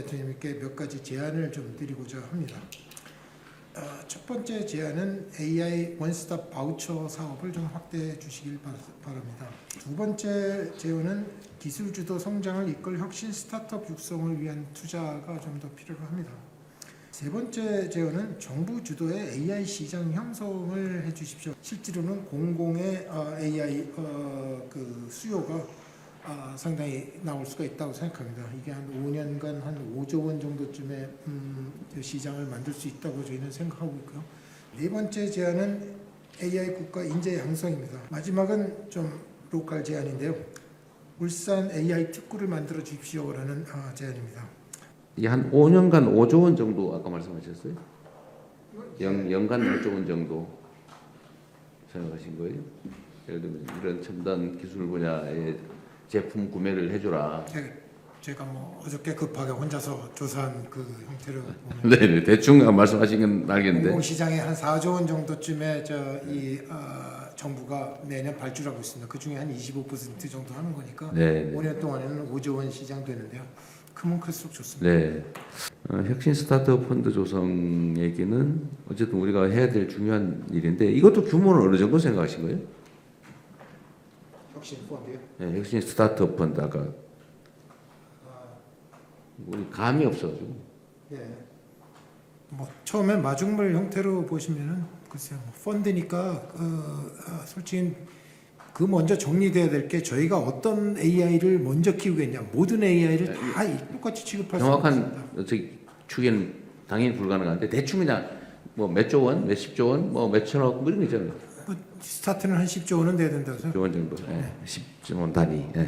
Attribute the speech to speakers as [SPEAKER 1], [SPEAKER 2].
[SPEAKER 1] 대통령님께 몇 가지 제안을 좀 드리고자 합니다. 어, 첫 번째 제안은 AI 원스톱 바우처 사업을 좀 확대해 주시길 바- 바랍니다. 두 번째 제안은 기술 주도 성장을 이끌 혁신 스타트업 육성을 위한 투자가 좀 더 필요합니다. 세 번째 제안은 정부 주도의 AI 시장 형성을 해 주십시오. 실제로는 공공의 어, AI 어, 그 수요가 아, 상당히 나올 수가 있다고 생각합니다. 이게 한 5년간 한 5조 원 정도쯤의 음, 그 시장을 만들 수 있다고 저희는 생각하고 있고요. 네 번째 제안은 AI 국가 인재 양성입니다. 마지막은 좀 로컬 제안인데요. 울산 AI 특구를 만들어 주십시오라는 아, 제안입니다.
[SPEAKER 2] 이게 한 5년간 5조 원 정도 아까 말씀하셨어요? 연, 연간 5조 원 정도 생각하신 거예요? 예를 들면 이런 첨단 기술 분야의 제품 구매를 해줘라.
[SPEAKER 1] 제- 제가 뭐 어저께 급하게 혼자서 조사한 그 형태로 보면
[SPEAKER 2] 네 네 대충 말씀하신 건 알겠는데.
[SPEAKER 1] 공공시장에 한 4조 원 정도쯤에 저이 어, 정부가 매년 발주하고 있습니다. 그 중에 한 25% 정도 하는 거니까
[SPEAKER 2] 네.
[SPEAKER 1] 5년 동안에는 5조 원 시장 되는데요. 크면 클수록 좋습니다.
[SPEAKER 2] 네. 어, 혁신 스타트업 펀드 조성 얘기는 어쨌든 우리가 해야 될 중요한 일인데 이것도 규모는 어느 정도 생각하신 거예요?
[SPEAKER 1] 혁신 펀드요.
[SPEAKER 2] 네, 혁신 스타트업 펀드 아까 우리 감이 없어가지고.
[SPEAKER 1] 예. 뭐 처음에 마중물 형태로 보시면은 글쎄요 뭐 펀드니까 그 아, 솔직히 그 먼저 정리돼야 될 게 저희가 어떤 AI를 먼저 키우겠냐 모든 AI를 다 똑같이 취급할 수 없습니다.
[SPEAKER 2] 정확한 저기 추계는 당연히 불가능한데 대충 그냥 뭐몇 조 원, 몇십 조 원, 뭐 몇천억 뭐 이런 거 있잖아요.
[SPEAKER 1] 뭐 스타트는 한 10조 원은 돼야 된다고 생각.
[SPEAKER 2] 조원 정도, 예, 10조 원 단위. 예.